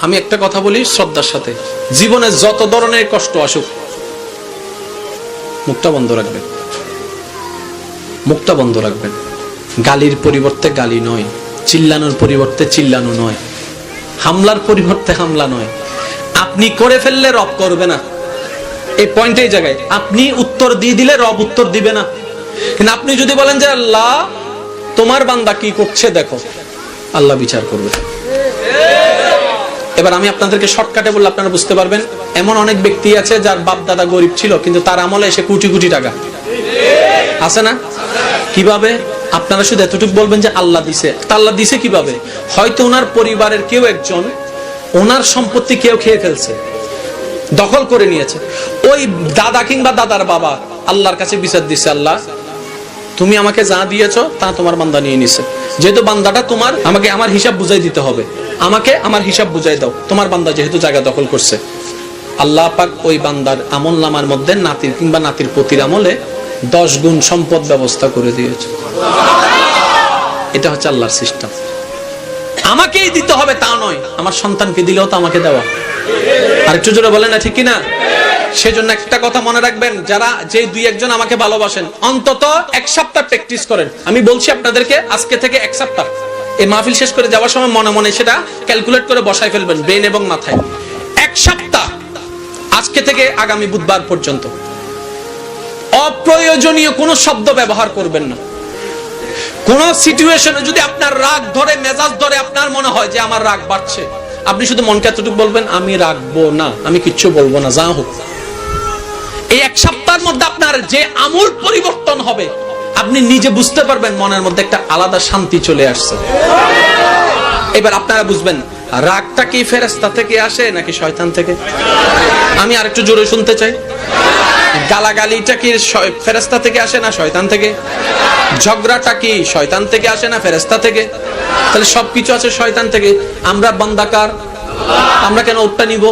আমি একটা কথা বলি শ্রদ্ধার সাথে। জীবনে যত ধরনের কষ্ট আসুক, মুখটা বন্ধ রাখবেন। মুখটা বন্ধ রাখবেন। গালির পরিবর্তে গালি নয়, চিল্লানোর পরিবর্তে চিল্লানো নয়, হামলার পরিবর্তে হামলা নয়। আপনি করে ফেললে রব করবে না। এই পয়েন্ট জায়গায়, আপনি উত্তর দিয়ে দিলে রব উত্তর দিবে না। কিন্তু আপনি যদি বলেন যে, আল্লাহ, তোমার বান্দা কি করছে, দেখো, আল্লাহ বিচার করবে। এবার আমি আপনাদেরকে শর্টকাটে বললে আপনারা বুঝতে পারবেন, এমন অনেক ব্যক্তি আছে যার বাপ দাদা গরিব ছিল, কিন্তু তার আমলে এসে কোটি কোটি টাকা। আছে না? কীভাবে? আপনারা শুধু এতটুকু বলবেন যে আল্লাহ দিছে। তা আল্লাহ দিছে কীভাবে? হয়তো ওনার পরিবারের কেউ একজন, ওনার সম্পত্তি কেউ খেয়ে ফেলছে, দখল করে নিয়েছে। ওই দাদা কিংবা দাদার বাবা আল্লাহর কাছে বিচার দিছে, আল্লাহ, তুমি আমাকে যা দিয়েছ তা তোমার বান্দা নিয়ে নিছে। যেহেতু বান্দাটা তোমার, আমাকে আমার হিসাব বুঝাই দিতে হবে। আমাকে আমার হিসাব বুঝাই দাও। তোমার বান্দা যেহেতু জায়গা দখল করছে। আল্লাহ পাক ওই বান্দার আমল নামার মধ্যে নাতির কিংবা নাতির পতির আমলে দশ গুণ সম্পদ ব্যবস্থা করে দিয়েছে। এটা হচ্ছে আল্লাহর সিস্টেম। আমাকেই দিতে হবে তা নয়। আমার সন্তানকে দিলেও তো আমাকে দেওয়া। আর একটু জোরে বলেন না, ঠিক কিনা? সেজন্য একটা কথা মনে রাখবেন, যারা যে দুই একজন আমাকে ভালোবাসেন, অন্তত এক সপ্তাহ প্র্যাকটিস করেন। আমি বলছি আপনাদেরকে, আজকে থেকে এক সপ্তাহ। এই মাহফিল শেষ করে যাওয়ার সময় মনে মনে সেটা ক্যালকুলেট করে বসায় ফেলবেন ব্রেন এবং মাথায়। এক সপ্তাহ, আজকে থেকে আগামী বুধবার পর্যন্ত। অপ্রয়োজনীয় কোনো শব্দ ব্যবহার করবেন না। কোন সিচুয়েশনে যদি আপনার রাগ ধরে, মেজাজ ধরে, আপনার মনে হয় যে আমার রাগ বাড়ছে, আপনি শুধু মনকে এতটুকু বলবেন, আমি রাখব না, আমি কিচ্ছু বলব না, যা হোক। এই এক সপ্তাহের মধ্যে আপনার যে আমূল পরিবর্তন হবে, আপনি নিজে বুঝতে পারবেন মনের মধ্যে একটা আলাদা শান্তি চলে আসছে। এবার আপনারা বুঝবেন, রাগটা কি ফেরেস্তা থেকে আসে নাকি শয়তান থেকে? আমি আরেকটু জোরে শুনতে চাই। গালাগালিটা কি ফেরেস্তা থেকে আসে না শয়তান থেকে? ঝগড়াটা কি শয়তান থেকে আসে না ফেরেস্তা থেকে? তাহলে সবকিছু আছে শয়তান থেকে। আমরা বান্দাকার আমরা কেন উঠটা নিব?